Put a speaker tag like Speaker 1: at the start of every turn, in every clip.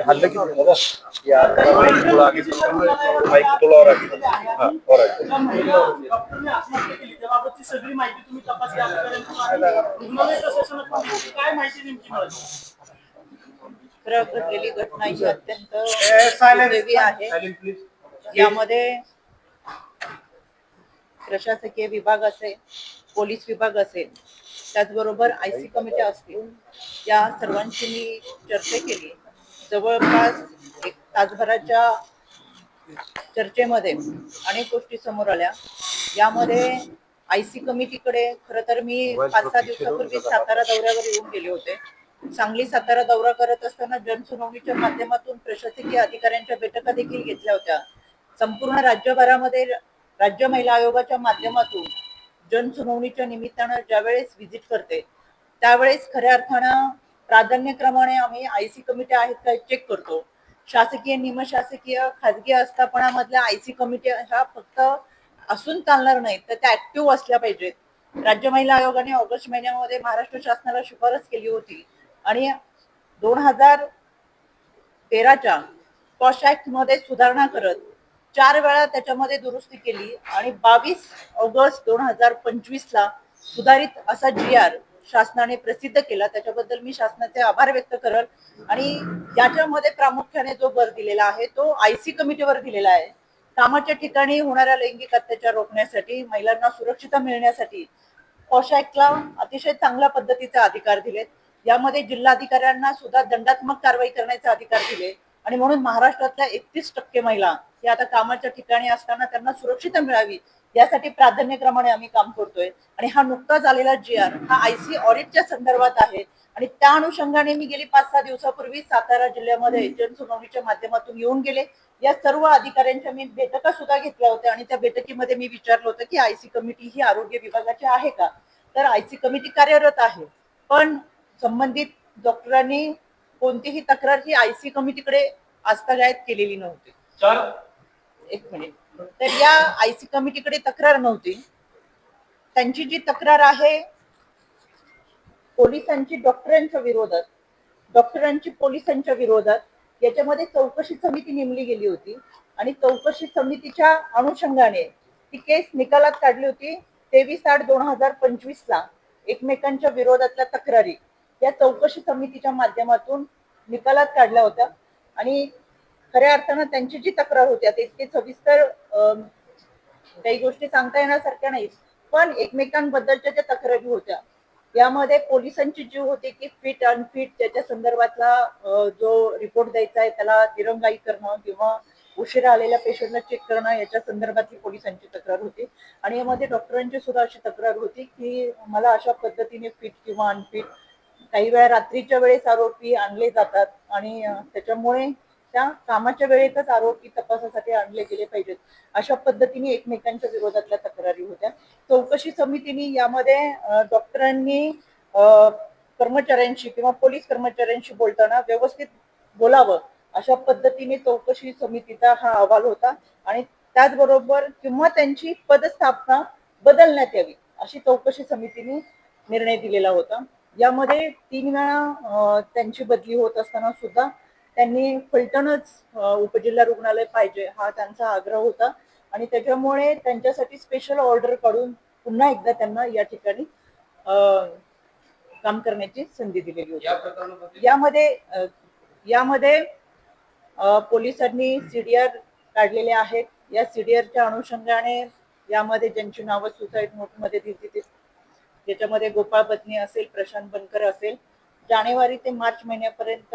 Speaker 1: हल्ला की दादा यार माइक थोड़ा आगे माइक थोड़ा और आगे हाँ और आगे
Speaker 2: डॉक्टरने आत्महत्या केली त्याबाबतची सगळी माहिती तुम्ही तपासली आतापर्यंत रुग्णालय प्रशासनात कोणती- काय माहिती नेमकी मिळाली
Speaker 3: खरं घडलेली घटना ही अत्यंत दुर्दैवी आहे यामध्ये प्रशासकीय विभाग असेल पोलीस विभाग असेल त्याचबरोबर आय सी कमिटी असतील या सर्वांची मी चर्चा केली. जवळपास एक तासभराच्या चर्चेमध्ये अनेक गोष्टी समोर आल्या. यामध्ये आय सी कमिटीकडे खरं तर मी पाच सहा दिवसापूर्वी सातारा दौऱ्यावर येऊन गेले होते. सांगली सातारा दौरा करत असताना जनसुनावणीच्या माध्यमातून प्रशासकीय अधिकाऱ्यांच्या बैठका देखील घेतल्या होत्या. संपूर्ण राज्यभरामध्ये राज्य महिला आयोगाच्या माध्यमातून जनसुनावणीच्या निमित्तानं ज्यावेळेस व्हिजिट करते त्यावेळेस खऱ्या अर्थानं प्राधान्यक्रमाने आम्ही आय सी कमिटी आहेत का चेक करतो. शासकीय निमशासकीय खाजगी आस्थापनामधल्या आय सी कमिटी ह्या फक्त असून चालणार नाहीत तर त्या ऍक्टिव्ह असल्या पाहिजेत. राज्य महिला आयोगाने ऑगस्ट महिन्यामध्ये महाराष्ट्र शासनाला शिफारस केली होती आणि दोन हजार तेराच्या कॉस्ट ऍक्टमध्ये सुधारणा करत चार वेळा त्याच्यामध्ये दुरुस्ती केली आणि बावीस ऑगस्ट दोन हजार पंचवीस ला सुधारित असा जी आर शासनाने प्रसिद्ध केला. त्याच्याबद्दल मी शासनाचे आभार व्यक्त करल. आणि याच्यामध्ये प्रामुख्याने जो भर दिलेला आहे तो आय सी कमिटीवर दिलेला आहे. कामाच्या ठिकाणी होणाऱ्या लैंगिक अत्याचार रोखण्यासाठी महिलांना सुरक्षितता मिळण्यासाठी पॉश अतिशय चांगल्या पद्धतीचे अधिकार दिलेत. यामध्ये जिल्हाधिकाऱ्यांना सुद्धा दंडात्मक कारवाई करण्याचे अधिकार दिले. आणि म्हणून महाराष्ट्रातल्या एकतीस टक्के महिला या आता कामाच्या ठिकाणी असताना त्यांना सुरक्षितता मिळावी यासाठी प्राधान्यक्रमाने आम्ही काम करतोय. आणि हा नुकताच आलेला जी आर हा आयसी ऑडिटच्या संदर्भात आहे. आणि त्या अनुषंगाने मी गेली पाच सहा दिवसापूर्वी सातारा जिल्ह्यामध्ये जनसुनावणीच्या माध्यमातून येऊन गेले. या सर्व अधिकाऱ्यांच्या मी बैठका सुद्धा घेतल्या होत्या आणि त्या बैठकीमध्ये मी विचारलं होतं की आयसी कमिटी ही आरोग्य विभागाची आहे का? तर आयसी कमिटी कार्यरत आहे. पण संबंधित डॉक्टरांनी कोणतीही तक्रार ही आयसी कमिटीकडे आस्थागायत केलेली नव्हती. एक मिनिट. तर या आयसी कमिटीकडे तक्रार नव्हती. त्यांची जी तक्रार आहे पोलिसांची डॉक्टरांच्या विरोधात डॉक्टरांची पोलिसांच्या विरोधात याच्यामध्ये चौकशी समिती नेमली गेली होती आणि चौकशी समितीच्या अनुषंगाने ती केस निकालात काढली होती तेवीस आठ दोन हजार पंचवीस ला एकमेकांच्या विरोधातल्या तक्रारी. या चौकशी समितीच्या माध्यमातून निकालात काढल्या होत्या आणि खऱ्या अर्थानं त्यांची जी तक्रार होती आता इतके सविस्तर काही गोष्टी सांगता येण्यासारख्या नाही पण एकमेकांबद्दलच्या ज्या तक्रारी होत्या यामध्ये पोलिसांची जी होती की फिट अनफिट त्याच्या संदर्भातला जो रिपोर्ट द्यायचा आहे त्याला दिरंगाई करणं किंवा उशिरा आलेल्या पेशंटला चेक करणं याच्या संदर्भातली पोलिसांची तक्रार होती. आणि यामध्ये डॉक्टरांची सुद्धा अशी तक्रार होती की मला अशा पद्धतीने फिट किंवा अनफिट काही वेळा रात्रीच्या वेळेस आरोपी आणले जातात आणि त्याच्यामुळे त्या कामाच्या वेळेतच आरोपी तपासासाठी आणले गेले पाहिजेत. अशा पद्धतीने एकमेकांच्या विरोधातल्या तक्रारी होत्या. चौकशी समितीने यामध्ये डॉक्टरांनी कर्मचाऱ्यांशी किंवा पोलीस कर्मचाऱ्यांशी बोलताना व्यवस्थित बोलावं अशा पद्धतीने चौकशी समितीचा हा अहवाल होता आणि त्याचबरोबर किंवा त्यांची पदस्थापना बदलण्यात यावी अशी चौकशी समितीने निर्णय दिलेला होता. यामध्ये तीन वेळा त्यांची बदली होत असताना सुद्धा त्यांनी फलटणच उपजिल्हा रुग्णालय पाहिजे हा त्यांचा आग्रह होता. आणि त्याच्यामुळे त्यांच्यासाठी स्पेशल ऑर्डर काढून पुन्हा एकदा त्यांना या ठिकाणी काम करण्याची संधी दिलेली होती. यामध्ये यामध्ये पोलिसांनी सीडीआर काढलेले आहेत. या सीडीआरच्या अनुषंगाने यामध्ये ज्यांची नावं सुसाईड नोटमध्ये दिली ते ज्याच्यामध्ये गोपाळ पत्नी असेल प्रशांत बनकर असेल जानेवारी ते मार्च महिन्यापर्यंत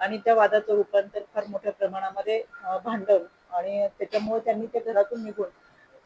Speaker 3: आणि त्या वादाचं रूपांतर फार मोठ्या प्रमाणामध्ये भांडण आणि त्याच्यामुळे त्यांनी ते घरातून निघून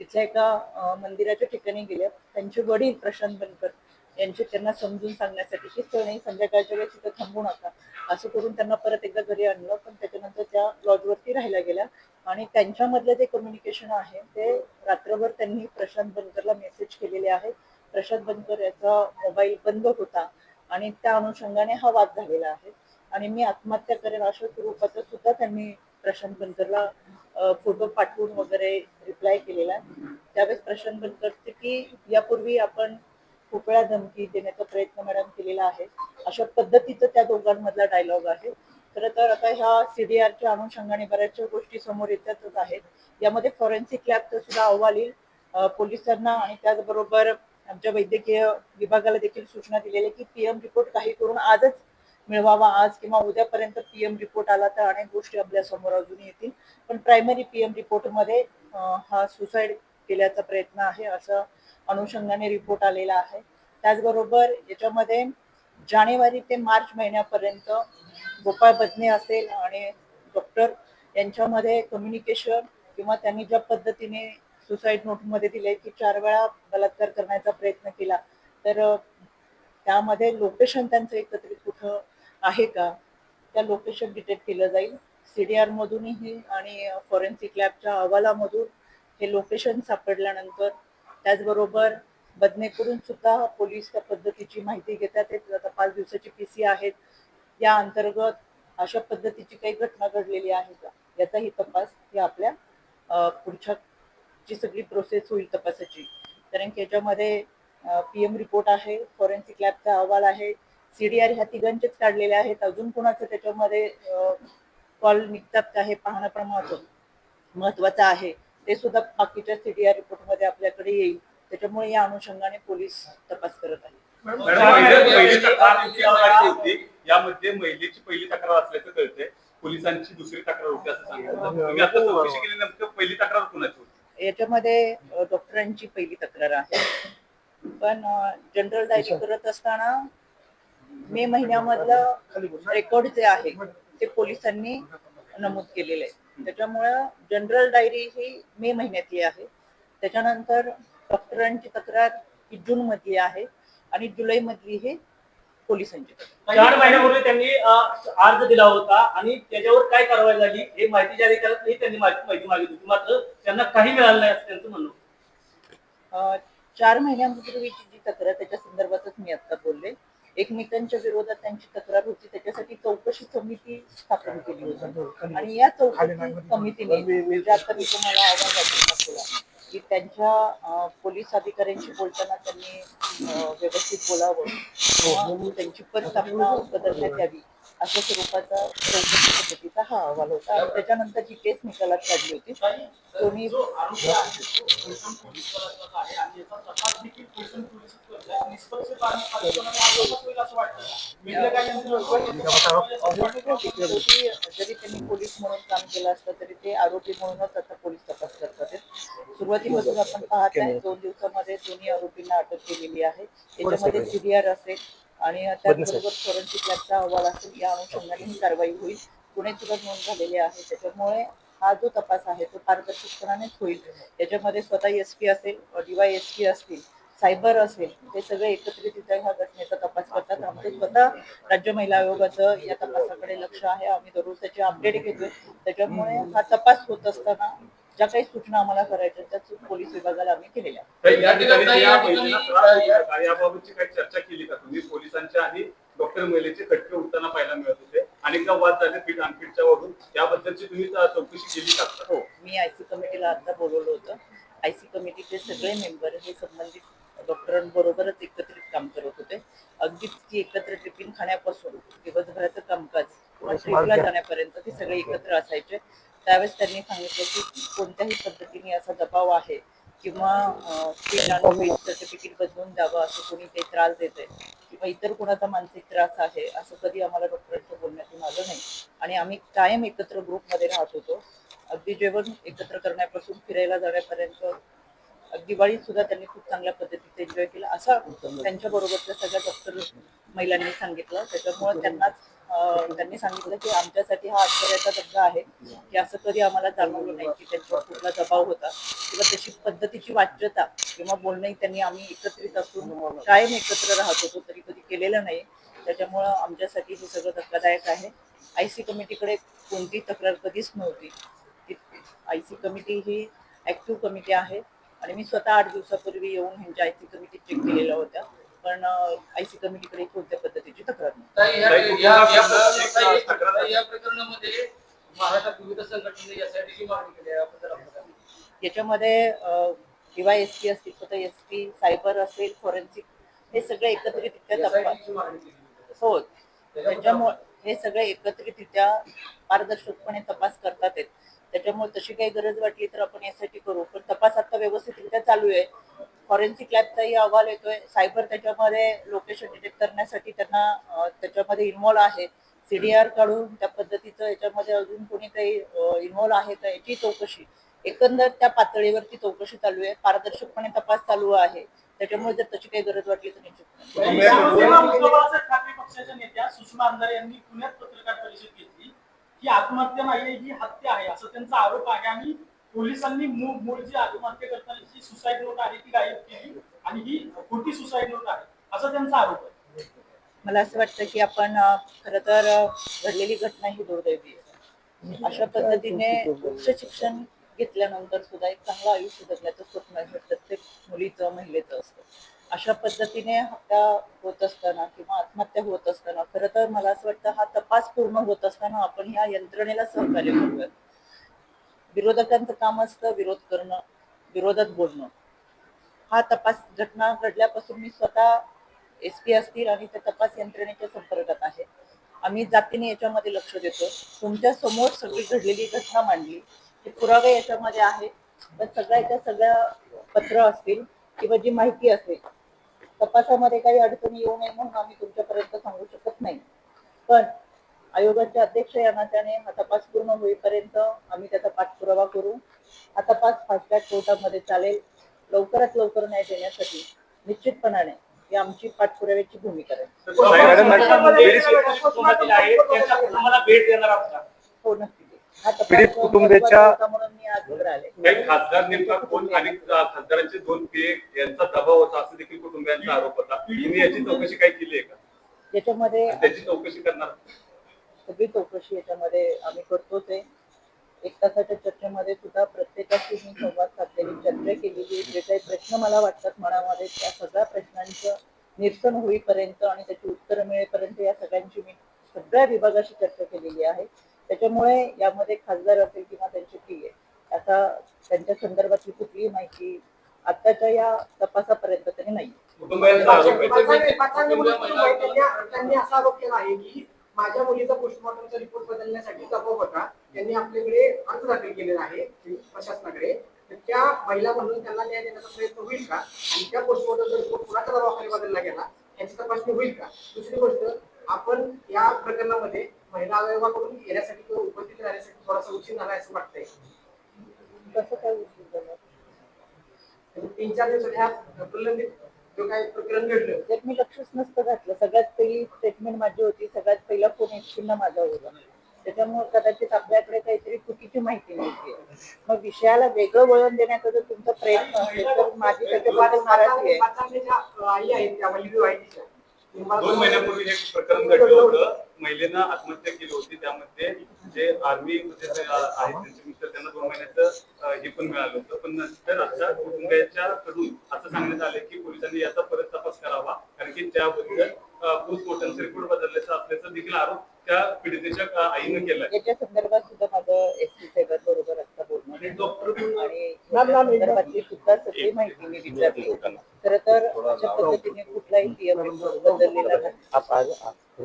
Speaker 3: तिथल्या एका मंदिराच्या ठिकाणी गेले. त्यांचे वडील प्रशांत बनकर यांचे त्यांना समजून सांगण्यासाठी की नाही संध्याकाळच्या वेळेस तिथं थांबू नका. असं करून त्यांना परत एकदा घरी आणलं. पण त्याच्यानंतर त्या लॉजवरती राहायला गेल्या. आणि त्यांच्यामधलं जे कम्युनिकेशन आहे ते रात्रभर त्यांनी प्रशांत बनकरला मेसेज केलेले आहेत प्रशांत बनकर याचा मोबाईल बंद होता. आणि त्या अनुषंगाने हा वाद झालेला आहे. आणि मी आत्महत्या करेन अशा स्वरूपाचं सुद्धा त्यांनी प्रशांत बनकरला फोटो पाठवून वगैरे रिप्लाय केलेला आहे. त्यावेळेस प्रशांत बनकरचे की यापूर्वी आपण खूप वेळा धमकी देण्याचा प्रयत्न मॅडम केलेला आहे. अशा पद्धतीचं त्या दोघांमधला डायलॉग आहे. खरं तर आता ह्या सीडीआरच्या अनुषंगाने बऱ्याचशा गोष्टी समोर येतातच आहेत. यामध्ये फॉरेन्सिक लॅबचा सुद्धा अहवाल येईल. पोलिसांना आणि त्याचबरोबर आमच्या वैद्यकीय विभागाला देखील सूचना दिलेल्या आहे की पीएम रिपोर्ट काही करून आजच मिळवावा आज किंवा उद्यापर्यंत पीएम रिपोर्ट आला तर अनेक गोष्टी आपल्यासमोर अजून येतील. पण प्रायमरी पीएम रिपोर्टमध्ये हा सुसाईड केल्याचा प्रयत्न आहे असं अनुषंगाने रिपोर्ट आलेला आहे. त्याचबरोबर याच्यामध्ये जानेवारी ते मार्च महिन्यापर्यंत गोपाळ बदने असेल आणि डॉक्टर यांच्यामध्ये कम्युनिकेशन किंवा त्यांनी ज्या पद्धतीने सुसाईड नोटमध्ये दिले की चार वेळा बलात्कार करण्याचा प्रयत्न केला तर त्यामध्ये लोकेशन त्यांचं एकत्रित कुठं आहे का? त्या लोकेशन डिटेक्ट केलं जाईल. सी डी आरमधूनही आणि फॉरेन्सिक लॅबच्या अहवालामधून हे लोकेशन सापडल्यानंतर त्याचबरोबर बदनेकडून सुद्धा पोलीस त्या पद्धतीची माहिती घेतात. ते आता पाच दिवसाची पी सी आहेत. या अंतर्गत अशा पद्धतीची काही घटना घडलेली आहे का? याचाही तपास ही आपल्या पुढच्या जी सगळी प्रोसेस होईल तपासाची. कारण की याच्यामध्ये पीएम रिपोर्ट आहे फॉरेन्सिक लॅबचा अहवाल आहे. सीडीआर ह्या तिघांचेच काढलेले आहेत. अजून कोणाचं त्याच्यामध्ये कॉल निघतात का हे पाहणं पण महत्त्व महत्वाचं आहे. ते सुद्धा बाकीच्या सीडीआर रिपोर्टमध्ये आपल्याकडे येईल. त्याच्यामुळे या अनुषंगाने पोलीस तपास करत आहेत.
Speaker 1: होती. यामध्ये महिलेची पहिली तक्रार असल्याचं कळतंय. पोलिसांची दुसरी तक्रार होती असं सांगितलं. चौकशी केली नेमकं पहिली तक्रार कुणाची होती?
Speaker 3: याच्यामध्ये डॉक्टरांची पहिली तक्रार आहे. पण जनरल डायरी करत असताना मे महिन्यामधलं रेकॉर्ड जे आहे ते पोलिसांनी नमूद केलेलं आहे. त्याच्यामुळं जनरल डायरी ही मे महिन्यातली आहे. त्याच्यानंतर डॉक्टरांची तक्रार ही जून मधली आहे आणि जुलै मधली ही पोलिसांची
Speaker 2: चार महिन्यापूर्वी त्यांनी अर्ज दिला होता आणि त्याच्यावर काय कारवाई झाली हे माहिती जारी करत नाही त्यांनी माहिती माहिती मागितली होती. मात्र त्यांना काही मिळालं नाही असं त्यांचं म्हणणं
Speaker 3: चार महिन्यांपूर्वीची जी तक्रार त्याच्या संदर्भातच मी आता बोलले. एकमेकांच्या विरोधात त्यांची तक्रार होती त्याच्यासाठी चौकशी समिती स्थापन केली होती. आणि या चौकशी समितीने मी तुम्हाला आवाज दाखवला की त्यांच्या पोलीस अधिकाऱ्यांशी बोलताना त्यांनी व्यवस्थित बोलावं त्यांची पद स्थापना बदलण्यात यावी. अशा स्वरूपाचा चौकशी समितीचा हा अहवाल होता. आणि त्याच्यानंतर जी केस निकालात काढली होती कोणी
Speaker 2: जो आरोपी आहे तो कोलकम पोलीस दलाचा आहे आणि याचा तपास देखील कोलकम पोलीस करतात. निष्पक्ष आणि पारदर्शक तपास होईल असं वाटतं का? मीडिया काय यांचं
Speaker 3: शेवटी जरी त्यांनी पोलीस म्हणून काम केलं असतं तरी ते आरोपी म्हणूनच आता पोलीस तपास करतात. आहेत. सुरुवातीपासून आपण पाहत आहे दोन दिवसामध्ये दोन्ही आरोपींना अटक केलेली आहे. त्याच्यामध्ये सीडीआर असेल आणि त्याचबरोबर फॉरेन्सिक लॅबचा अहवाल असेल या अनुषंगाने ही कारवाई होईल. पुणे चुकत नोंद झालेली आहे. त्याच्यामुळे हा जो तपास आहे तो पारदर्शकपणानेच होईल. त्याच्यामध्ये स्वतः एस पी असेल डीवाय एस पी असतील सायबर असेल ते सगळे एकत्रितरित्या ह्या घटनेचा तपास करतात. आमचं स्वतः राज्य महिला आयोगाचं या तपासाकडे लक्ष आहे. आम्ही दररोज त्याचे अपडेट घेतोय. त्याच्यामुळे हा तपास होत असताना ज्या काही सूचना आम्हाला करायच्या त्या पोलीस विभागाला आम्ही केलेल्या
Speaker 1: या ठिकाणी महिलेला? याबाबतची काही चर्चा केली का तुम्ही? पोलिसांच्या आणि डॉक्टर महिलेचे खटके उठताना पाहायला मिळत होते. अनेकदा वाद झाले फिट अनफिटच्या वरून. याबद्दलची तुम्ही चौकशी केली का?
Speaker 3: हो मी आयसी कमिटीला आता बोलवलं होतं. आयसी कमिटीचे सगळे मेंबर हे संबंधित डॉक्टरांबरोबरच एकत्रित काम करत होते. अगदी ती एकत्र टिफिन खाण्यापासून दिवसभराचं कामकाज जाण्यापर्यंत ते सगळे एकत्र असायचे. त्यावेळेस त्यांनी सांगितलं की कोणत्याही पद्धतीने असा दबाव आहे किंवा सर्टिफिकेट बदलून द्यावं असं कोणी काही त्रास देत आहे किंवा इतर कोणाचा मानसिक त्रास आहे असं कधी आम्हाला डॉक्टरांच्या बोलण्यातून आलं नाही. आणि आम्ही कायम एकत्र ग्रुपमध्ये राहत होतो. अगदी जेवण एकत्र करण्यापासून फिरायला जाण्यापर्यंत दिवाळीत सुद्धा त्यांनी खूप चांगल्या पद्धतीने एन्जॉय केला. असं त्यांच्या बरोबरच्या सगळ्या डॉक्टर महिलांनी सांगितलं. त्याच्यामुळे त्यांनाच त्यांनी सांगितलं की आमच्यासाठी हा आश्चर्याचा दंगा आहे की असं कधी आम्हाला जाणवलं नाही की त्यांच्यावर कुठला दबाव होता किंवा तशी पद्धतीची वाच्यता किंवा बोलणंही त्यांनी आम्ही एकत्रित असून कायम एकत्र राहत होतो तरी कधी केलेलं नाही. त्याच्यामुळं आमच्यासाठी हे सगळं धक्कादायक आहे. आय सी कमिटीकडे कोणती तक्रार कधीच नव्हती. आय सी कमिटी ही ऍक्टिव्ह कमिटी आहे आणि मी स्वतः आठ दिवसापूर्वी येऊन ह्यांच्या आय सी कमिटी चेक केलेल्या होत्या. पण आय सी कमिटीकडे कोणत्या पद्धतीची तक्रार नाही
Speaker 4: ताई, या-
Speaker 1: ताई,
Speaker 4: या- या
Speaker 1: तुम्हाला एक
Speaker 4: ताई,
Speaker 1: तक्रार
Speaker 4: ताई, या प्रकरणामध्ये महाराष्ट्रात विविध संघटनेने यासाठीची मागणी केली आहे याबद्दल आपण काय म्हणतो?
Speaker 3: याच्यामध्ये किंवा एस पी असतील तर एस पी सायबर असेल फॉरेन्सिक हे सगळे एकत्रितरित्या तपास
Speaker 4: यासाठीची मागणी केली होती.
Speaker 3: हो त्याच्यामुळे हे सगळे एकत्रितरित्या पारदर्शकपणे तपास करतात आहेत त्याच्यामुळे तशी काही गरज वाटली तर आपण यासाठी करू पण तपास आता व्यवस्थितरित्या चालू आहे फॉरेन्सिक लॅबचाही अहवाल येतोय. सायबर त्याच्यामध्ये लोकेशन डिटेक्ट करण्यासाठी त्यांना त्याच्यामध्ये इन्व्हॉल्व आहे. सीडीआर काढून त्या पद्धतीचं याच्यामध्ये अजून कोणी काही इन्व्हॉल्व आहे का याची चौकशी. एकंदर त्या पातळीवरती चौकशी चालू आहे. पारदर्शकपणे तपास चालू आहे. त्याच्यामुळे जर तशी काही गरज वाटली तर निश्चित.
Speaker 2: ठाकरे पक्षाच्या नेत्या सुषमा अंधारे यांनी पुण्यात पत्रकार परिषद घेतली. ही आत्महत्या नाही ही हत्या आहे असं त्यांचा आरोप आहे आणि पोलिसांनी मूळ मूळ जी आत्महत्या करतानाची सुसाईड नोट आहे ती गायब केली आणि ही खोटी सुसाईड नोट आहे असा त्यांचा आरोप आहे.
Speaker 3: मला असं वाटतं की आपण खर तर घडलेली घटना ही दुर्दैवी आहे अशा पद्धतीने उच्च शिक्षण घेतल्यानंतर सुद्धा एक चांगलं आयुष्य जगण्याचं स्वप्न हे प्रत्येक मुलीचं महिलेचं असतं. अशा पद्धतीने हत्या होत असताना किंवा आत्महत्या होत असताना खरं तर मला असं वाटतं हा तपास पूर्ण होत असताना आपण ह्या यंत्रणेला सहकार्य करूयात. विरोधकांचं काम असतं विरोध करणं विरोधात बोलणं. हा तपास घटना घडल्यापासून मी स्वतः एस पी असतील आणि त्या तपास यंत्रणेच्या संपर्कात आहे. आम्ही जातीने याच्यामध्ये लक्ष देतो. तुमच्यासमोर सगळी घडलेली घटना मांडली. हे पुरावे याच्यामध्ये आहे. तर सगळ्याच्या सगळ्या पत्र असतील किंवा जी माहिती असेल तपासामध्ये काही अडचणी येऊ नये म्हणून आम्ही तुमच्यापर्यंत सांगू शकत नाही. पण आयोगाचे अध्यक्ष या नात्याने हा तपास पूर्ण होईपर्यंत आम्ही त्या हा तपास फास्ट ट्रॅक कोर्टामध्ये चालेल. लवकरात लवकर न्याय देण्यासाठी निश्चितपणाने ही आमची पाठपुराव्याची भूमिका राहील? हो नक्की. हा
Speaker 5: पीडित
Speaker 1: खासदार नेमका कोण आणि खासदारांचे दोन पीए यांचा दबाव होता असं देखील कुटुंबियांचा आरोप होता. तुम्ही याची चौकशी काय केली आहे का?
Speaker 3: याच्यामध्ये
Speaker 1: त्याची चौकशी करणार?
Speaker 3: सगळी चौकशी याच्यामध्ये आम्ही करतोच आहे. एक तासाच्या चर्चेमध्ये सुद्धा प्रत्येकाशी मी संवाद साधलेली चर्चा केलेली जे काही प्रश्न मला वाटतात मनामध्ये त्या सगळ्या प्रश्नांचं निरसन होईपर्यंत आणि त्याची उत्तरं मिळेपर्यंत या सगळ्यांची मी सगळ्या विभागाशी चर्चा केलेली आहे. त्याच्यामुळे यामध्ये खासदार असेल किंवा त्यांचे पी याचा त्यांच्या संदर्भातली कुठलीही माहिती आत्ताच्या या तपासापर्यंत तरी नाही.
Speaker 1: आहे
Speaker 6: आहे, त्यांनी त्यांनी असा आरोप केला आहे की माझ्या मुलीचा पोस्टमॉर्टमचा रिपोर्ट बदलण्यासाठी दबाव होता. त्यांनी आपल्याकडे अर्ज दाखल केलेला आहे प्रशासनाकडे. तर त्या महिला म्हणून त्यांना न्याय देण्याचा प्रयत्न होईल का? आणि त्या पोस्टमॉर्टमचा रिपोर्ट कुणाच्या दबावाखाली बदलला गेला याची तपासणी होईल का? दुसरी गोष्ट आपण या प्रकरणामध्ये महिला आयोगाकडून येण्यासाठी किंवा उपस्थित राहण्यासाठी थोडासा उशीर झाला असं वाटतंय.
Speaker 3: कसं काय उशीर झाला?
Speaker 6: तीन चार दिवसात ह्या प्रलंबित जो काही प्रकरण घडलं.
Speaker 3: त्यात मी लक्षच नसतं घातलं. सगळ्यात पहिली स्टेटमेंट माझी होती सगळ्यात पहिला फोन एकशेला माझा होता. त्याच्यामुळे कदाचित आपल्याकडे काहीतरी चुकीची माहिती मिळते. मग विषयाला वेगळं वळण देण्याचा जर तुमचा प्रयत्न असेल तर माझी त्याच्याबद्दल मराठी आहे.
Speaker 6: आई आहेत त्या
Speaker 1: दोन महिन्यापूर्वी एक प्रकरण घडलं होतं. महिलेनं आत्महत्या केली होती. त्यामध्ये जे आर्मी आहेत त्यांचे मित्र त्यांना दोन महिन्याचं हे पण मिळालं होतं. पण नंतर आता कुटुंबियाच्या कडून असं सांगण्यात आलं की पोलिसांनी याचा परत तपास करावा. कारण की त्याबद्दल पोस्टमॉर्टम रिपोर्ट बदलल्याचा असल्याचा देखील आरोप त्या पीडितेच्या आईनं केला
Speaker 3: याच्या संदर्भात सुद्धा माझं एस पी साहेब बरोबर आता
Speaker 2: आणि डॉक्टर
Speaker 3: आणि या संदर्भातली सुद्धा सगळी माहिती मी विचारली खरं तर अशा पद्धतीने कुठलाही पीएम बदललेला नाही.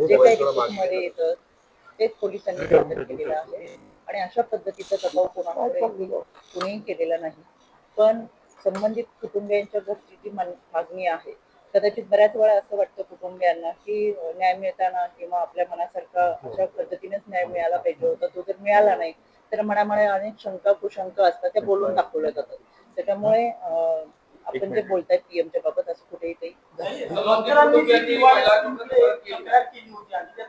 Speaker 3: जे काही रिपोर्टमध्ये येतं तेच पोलिसांनी सादर केलेलं आहे. आणि अशा पद्धतीचा दबाव कोणाकडे कुणीही केलेला नाही. पण संबंधित कुटुंबियांच्या घरची जी मान- मागणी आहे. कदाचित बऱ्याच वेळा असं वाटतं कुटुंबियांना की न्याय मिळताना किंवा आपल्या मनासारखा अशा पद्धतीनेच न्याय मिळाला पाहिजे होता. तो जर मिळाला नाही तर मनामध्ये अनेक शंका कुशंका असतात त्या बोलून दाखवल्या जातात. त्याच्यामुळे आपण जे बोलताय पीएमच्या बाबत असं कुठेही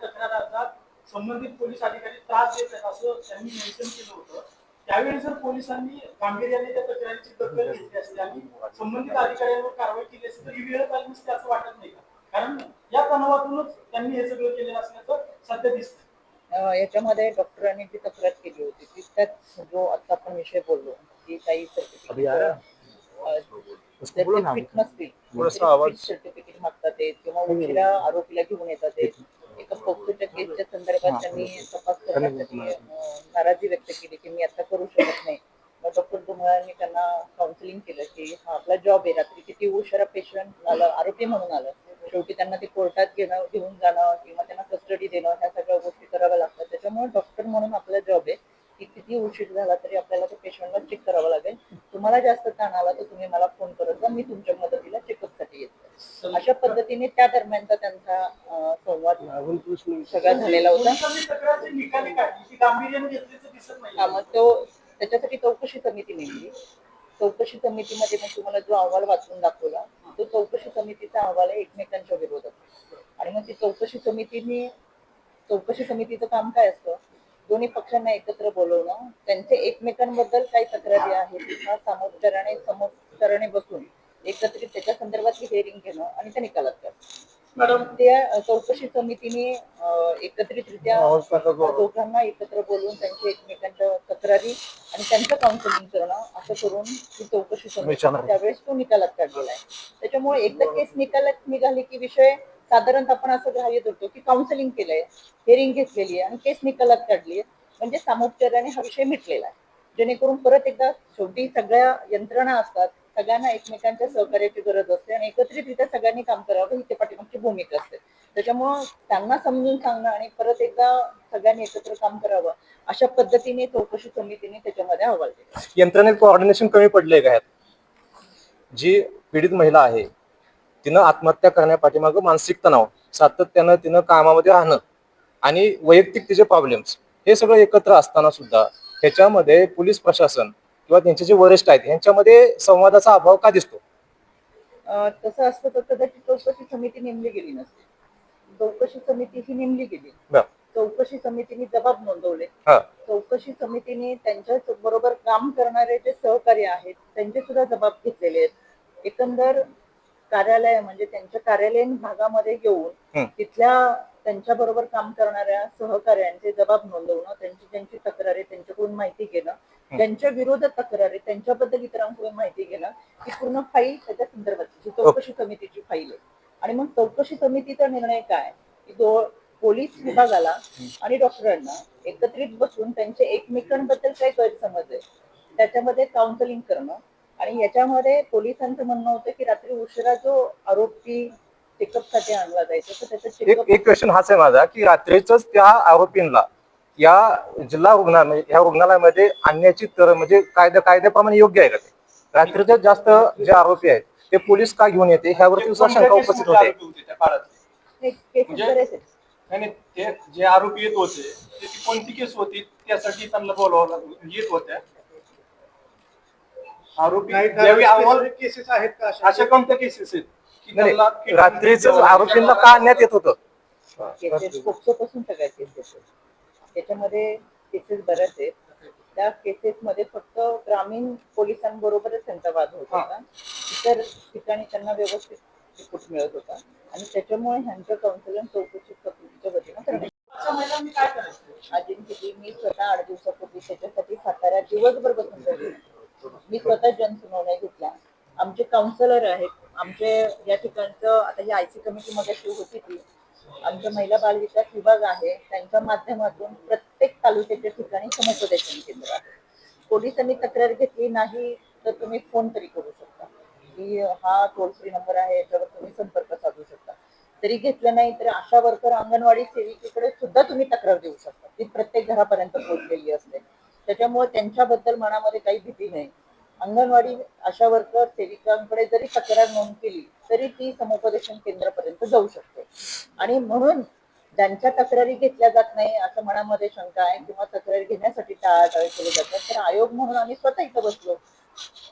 Speaker 2: तक्राराचा संबंधित पोलीस अधिकारी त्रास देत आहेत असं त्यांनी मेन्शन केलं होतं. त्यावेळी जर पोलिसांनी गांभीर्याने त्या तक्रारीची दखल घेतली असती आणि संबंधित अधिकाऱ्यांवर कारवाई केली असती तर ही वेळ आली नसते असं वाटत नाही का? कारण या तणावातूनच त्यांनी हे सगळं केलेलं असल्याचं सध्या दिसतं
Speaker 3: याच्यामध्ये डॉक्टरांनी जी तक्रार केली होती ती त्यात जो आता आपण विषय बोललो की काही सर्टिफिकेट सर्टिफिकेट मागतात किंवा उशिरा आरोपीला घेऊन येतात एका पोक्सोच्या केसच्या संदर्भात त्यांनी तपास करण्यासाठी नाराजी व्यक्त केली की मी आता करू शकत नाही. डॉक्टर दुमळांनी त्यांना काउन्सिलिंग केलं की हा आपला जॉब आहे रात्री किती उशिरा पेशंट आलं आरोपी म्हणून आलं शेवटी त्यांना ते कोर्टात घेणं घेऊन जाणं किंवा त्यांना कस्टडी देणं ह्या सगळ्या गोष्टी कराव्या लागतात. त्याच्यामुळे डॉक्टर म्हणून आपला जॉब आहे की किती उशीर झाला तरी आपल्याला त्या पेशंटला चेक करावं लागेल. तुम्हाला जास्त ताण आला तर तुम्ही मला फोन करत जा मी तुमच्या मदतीला चेकअपसाठी येतो. अशा पद्धतीने त्या दरम्यानचा त्यांचा संवाद सगळा झालेला होता.
Speaker 2: ती
Speaker 3: मग तो त्याच्यासाठी चौकशी समिती नेमली. चौकशी समितीमध्ये मग तुम्हाला जो अहवाल वाचून दाखवला तो चौकशी समितीचा अहवाल आहे एकमेकांच्या विरोधात. आणि मग ती चौकशी समितीने चौकशी समितीचं काम काय असतं? दोन्ही पक्षांना एकत्र बोलवणं त्यांचे एकमेकांबद्दल काही तक्रारी आहेत किंवा सामोपचाराने समोपचाराने बसून एकत्रित त्याच्या संदर्भातली हेअरिंग घेणं आणि त्या निकालात करणं
Speaker 2: मॅडम
Speaker 3: त्या चौकशी समितीने एकत्रितरित्या दोघांना एकत्र बोलवून त्यांच्या एकमेकांच्या तक्रारी आणि त्यांचं काउन्सिलिंग करणं असं करून ती चौकशी समिती त्यावेळेस तो निकालात काढलेला आहे. त्याच्यामुळे एकदा केस निकालात निघाली की विषय साधारणतः आपण असं ग्राह्य धरतो की काउन्सिलिंग केलंय हेअरिंग घेतलेली आहे आणि केस निकालात काढली आहे. म्हणजे सामोपचाराने हा विषय मिटलेला आहे. जेणेकरून परत एकदा शेवटी सगळ्या यंत्रणा असतात सगळ्यांना एकमेकांच्या सहकार्याची गरज असते आणि एकत्रितरित्या सगळ्यांनी काम करावं ही ते पाठीमागची भूमिका असते. त्याच्यामुळं त्यांना समजून सांगणं आणि परत एकदा सगळ्यांनी एकत्र काम करावं अशा पद्धतीने चौकशी समितीने त्याच्यामध्ये अहवाल दिला.
Speaker 5: यंत्रणेत कोऑर्डिनेशन कमी पडले का जी पीडित महिला आहे तिनं आत्महत्या करण्यापाठीमागं मानसिक तणाव सातत्यानं तिनं कामामध्ये राहणं आणि वैयक्तिक तिचे प्रॉब्लेम्स हे सगळं एकत्र असताना सुद्धा ह्याच्यामध्ये पोलीस प्रशासन किंवा त्यांचे जे वरिष्ठ आहेत ह्यांच्यामध्ये संवादाचा अभाव का दिसतो?
Speaker 3: तसं असतं तर कदाचित चौकशी समिती नेमली गेली नसते. चौकशी समिती ही नेमली गेली. चौकशी समितीने जबाब नोंदवले. चौकशी समितीने त्यांच्या बरोबर काम करणारे जे सहकारी आहेत त्यांचे सुद्धा जबाब घेतलेले आहेत. एकंदर कार्यालय म्हणजे त्यांच्या कार्यालयीन भागामध्ये घेऊन
Speaker 5: हं.
Speaker 3: तिथल्या त्यांच्या बरोबर काम करणाऱ्या सहकार्यांचे जबाब नोंदवणं त्यांची ज्यांची तक्रारी त्यांच्याकडून माहिती घेणं त्यांच्या विरोधात तक्रारी त्यांच्याबद्दल इतरांकडून माहिती घेणं ही पूर्ण फाईल त्याच्या संदर्भातची जी चौकशी समितीची फाईल आहे. आणि मग चौकशी समितीचा निर्णय काय? की पोलीस विभागाला आणि डॉक्टरांना एकत्रित बसून त्यांचे एकमेकांबद्दल काय गैरसमज आहे त्याच्यामध्ये काउन्सिलिंग करणं. आणि याच्यामध्ये पोलिसांचं म्हणणं होतं की रात्री उशिरा जो आरोपी चेकअपसाठी आणला जायचा तर त्याचं
Speaker 5: एक
Speaker 3: चेकअप
Speaker 5: एक क्वेश्चन हाच आहे माझा की रात्रीच त्या आरोपींना या जिल्हा रुग्णालय म्हणजे ह्या रुग्णालयामध्ये आणण्याची तर म्हणजे कायदा कायद्याप्रमाणे योग्य आहे का ते? रात्रीचे जास्त जे आरोपी आहेत ते पोलीस का घेऊन येते? ह्यावरती सुद्धा शंका उपस्थित होते.
Speaker 1: आरोपी होते त्या काळात?
Speaker 3: केसेस
Speaker 1: म्हणजे-
Speaker 3: बरेच आहेत.
Speaker 1: नाही नाही, ते जे आरोपी येत होते त्याची कोणती केस होती? त्यासाठी त्यांना बोलावं लागलं. येत होत्या. आरोपी ज्यावेळी अहवाल
Speaker 6: केसेस आहेत का
Speaker 1: अशा? कोणत्या केसेस आहेत? की
Speaker 5: नाही, नाही, रात्रीच आरोपींना का आणण्यात येत होतं?
Speaker 3: केसेस पोक्सो पासून सगळ्या केसेस. त्याच्यामध्ये केसेस बऱ्याच आहेत. त्या केसेस मध्ये फक्त ग्रामीण पोलिसांबरोबरच त्यांचा वाद होत होता. इतर ठिकाणी त्यांना व्यवस्थित रिपोर्ट मिळत होता. आणि त्याच्यामुळे ह्यांचं काउन्सिलिंग चौकशी समितीच्या वतीनं करण्यात अजिंक्यजी मी स्वतः आठ दिवसापूर्वी त्याच्यासाठी साताऱ्यात दिवसभर बसून राहिली. मी स्वतः जनसुनावण्या घेतल्या. आमचे काउन्सलर आहेत. आमचे या ठिकाणचं आता ही आयसी कमिटी मध्ये होती ती. आमच्या महिला बाल विकास विभाग आहे. त्यांच्या माध्यमातून प्रत्येक तालुक्याच्या ठिकाणी समुपदेशन केंद्र आहे. पोलिसांनी तक्रार घेतली नाही तर तुम्ही फोन तरी करू शकता. की हा टोल फ्री नंबर आहे याच्यावर तुम्ही संपर्क साधू शकता. तरी घेतलं नाही तर आशा वर्कर अंगणवाडी सेविकेकडे सुद्धा तुम्ही तक्रार देऊ शकता. ती प्रत्येक घरापर्यंत पोहोचलेली असते. त्याच्यामुळे त्यांच्याबद्दल मनामध्ये काही भीती नाही. अंगणवाडी आशा वर्कर सेविकांकडे जरी तक्रार नोंद केली तरी ती समुपदेशन केंद्रापर्यंत जाऊ शकते. आणि म्हणून ज्यांच्या तक्रारी घेतल्या जात नाही असं मनामध्ये शंका आहे किंवा तक्रारी घेण्यासाठी टाळाटाळ केली जातात तर आयोग म्हणून आम्ही स्वतः इथं बसलो.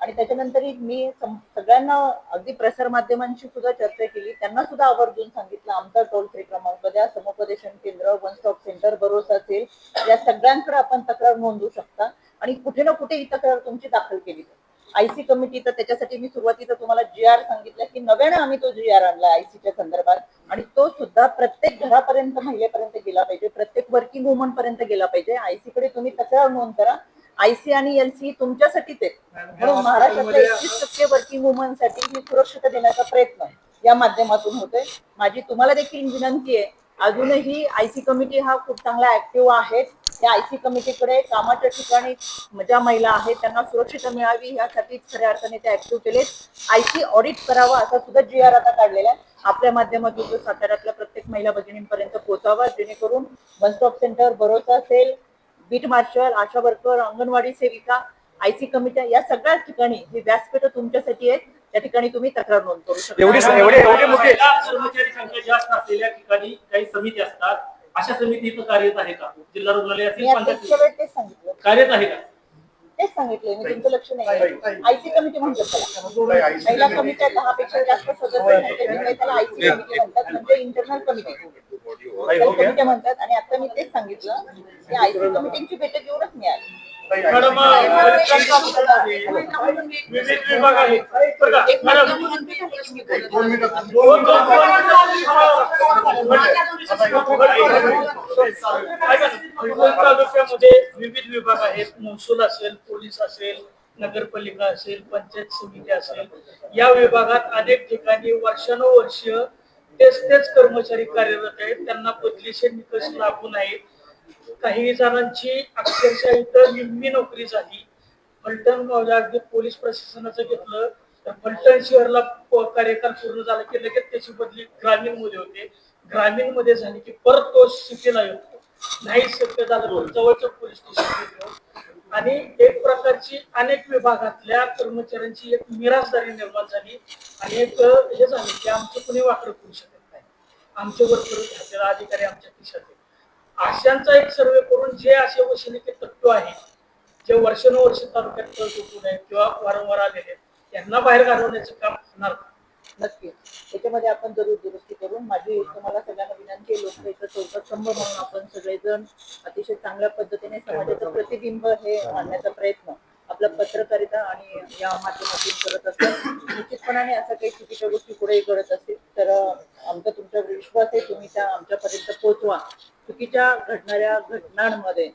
Speaker 3: आणि त्याच्यानंतर मी सगळ्यांना अगदी प्रसार माध्यमांशी सुद्धा चर्चा केली. त्यांना सुद्धा आवर्जून सांगितलं आमचा टोल फ्री क्रमांक द्या समुपदेशन केंद्र वन स्टॉप सेंटर भरोसा असेल या सगळ्यांकडे आपण तक्रार नोंदवू शकता. आणि कुठे ना कुठे ही तक्रार तुमची दाखल केली जाते आयसी कमिटी तर त्याच्यासाठी मी सुरुवातीला तुम्हाला जी आर सांगितलं की नव्यानं आम्ही तो जी आर आणला आयसीच्या संदर्भात. आणि तो सुद्धा प्रत्येक घरापर्यंत महिलेपर्यंत गेला पाहिजे. प्रत्येक वर्किंग वुमन पर्यंत गेला पाहिजे. आयसी कडे तुम्ही तक्रार नोंद करा. आयसी आणि एलसी तुमच्यासाठीच आहे म्हणून महाराष्ट्रातल्या एकवीस टक्के वर्किंग वुमनसाठी मी सुरक्षित देण्याचा प्रयत्न या माध्यमातून होतोय. माझी तुम्हाला देखील विनंती आहे. अजूनही आयसी कमिटी हा खूप चांगला ऍक्टिव्ह आहे. त्या आयसी कमिटीकडे कामाच्या ठिकाणी ज्या महिला आहेत त्यांना सुरक्षित मिळावी यासाठी खऱ्या अर्थाने ते ऍक्टिव्ह केले आयसी ऑडिट करावा असा सुद्धा जी आर आता काढलेला आहे. आपल्या माध्यमातून तो साताऱ्यातल्या प्रत्येक महिला भगिनींपर्यंत पोहोचावा जेणेकरून वन स्टॉप सेंटर भरोसा असेल beat marshal ASHA worker anganwadi सेविका आयसी कमिट्या या सगळ्या ठिकाणी जी व्यासपीठ तुमच्यासाठी आहेत त्या ठिकाणी तुम्ही तक्रार नोंद करू शकता.
Speaker 5: एवढी मोठे
Speaker 2: कर्मचारी संख्या जास्त असलेल्या ठिकाणी काही समिती असतात अशा समिती इथं कार्यरत आहे का? जिल्हा रुग्णालय असेल पंचायत
Speaker 3: तेच सांगितलं.
Speaker 2: कार्यरत आहे का?
Speaker 3: तेच सांगितलंय मी तुमचं लक्ष नाही आयसी कमिटी म्हणतात त्याला. महिला कमिट्या दहा पेक्षा जास्त सदस्य त्याच्यामुळे त्याला आयसी कमिटी म्हणतात म्हणजे इंटरनल कमिटी कमिटी म्हणतात आणि आता मी तेच सांगितलं की आयसी कमिटीची बैठक घेऊनच मिळाली.
Speaker 2: मॅडम विविध विभाग आहे? मॅडम. दोन दोन- दोन तालुक्यामध्ये विविध विभाग आहेत. महसूल असेल पोलीस असेल नगरपालिका असेल पंचायत समिती असेल. या विभागात अनेक ठिकाणी वर्षानुवर्ष तेच तेच कर्मचारी कार्यरत आहेत. त्यांना बदलीचे निकष लागू नाहीत. काही जणांची अक्षरशः इथं निम्मी नोकरी झाली. फलटण अगदी पोलीस प्रशासनाचं घेतलं. तर फलटण शहरला कार्यकाल पूर्ण झाला की लगेच त्याची बदली ग्रामीणमध्ये होते. ग्रामीणमध्ये झाली की परत तो सिटीला येतो नाही शक्य झालं जवळच्या पोलीस स्टेशन आणि एक प्रकारची अनेक विभागातल्या कर्मचाऱ्यांची एक निराशदारी निर्माण झाली. आणि एक हे झालं की आमचं कुणी वाकड करू शकत नाही. आमच्यावर करत अधिकारी आमच्या खिशात आशांचा एक सर्वे करून जे असे वशिलेचे तत्व आहे जे वर्षानुवर्ष तालुक्यात कळत आहेत किंवा वारंवार आलेले त्यांना बाहेर घालवण्याचं काम होणार
Speaker 3: नक्की त्याच्यामध्ये आपण जरूर दुरुस्ती करून माझी तुम्हाला सगळ्यांना विनंती आहे लोकशाहीचा चौथा स्तंभ म्हणून आपण सगळेजण अतिशय चांगल्या पद्धतीने समाजाचं प्रतिबिंब हे आणण्याचा प्रयत्न आपला पत्रकारिता आणि या माध्यमातून करत असतात. निश्चितपणाने असं काही चुकीच्या गोष्टी पुढे घडत असतील तर आमचा तुमच्यावर विश्वास आहे तुम्ही त्या आमच्यापर्यंत पोहोचवा. चुकीच्या घडणाऱ्या घटनांमध्ये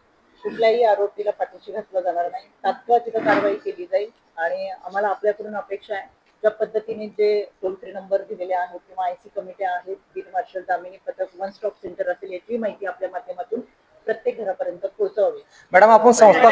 Speaker 3: कुठल्याही आरोपीला पाठीशी घातलं जाणार नाही. तात्काळ तिथं कारवाई केली जाईल आणि आम्हाला आपल्याकडून अपेक्षा आहे. ज्या पद्धतीने जे टोल फ्री नंबर दिलेले आहेत किंवा आय सी कमिट्या आहेत बीट मार्शल दामिनी पथक वन स्टॉप सेंटर असेल याची माहिती आपल्या माध्यमातून प्रत्येक घरापर्यंत पोहोचवावी.
Speaker 5: मॅडम आपण संस्था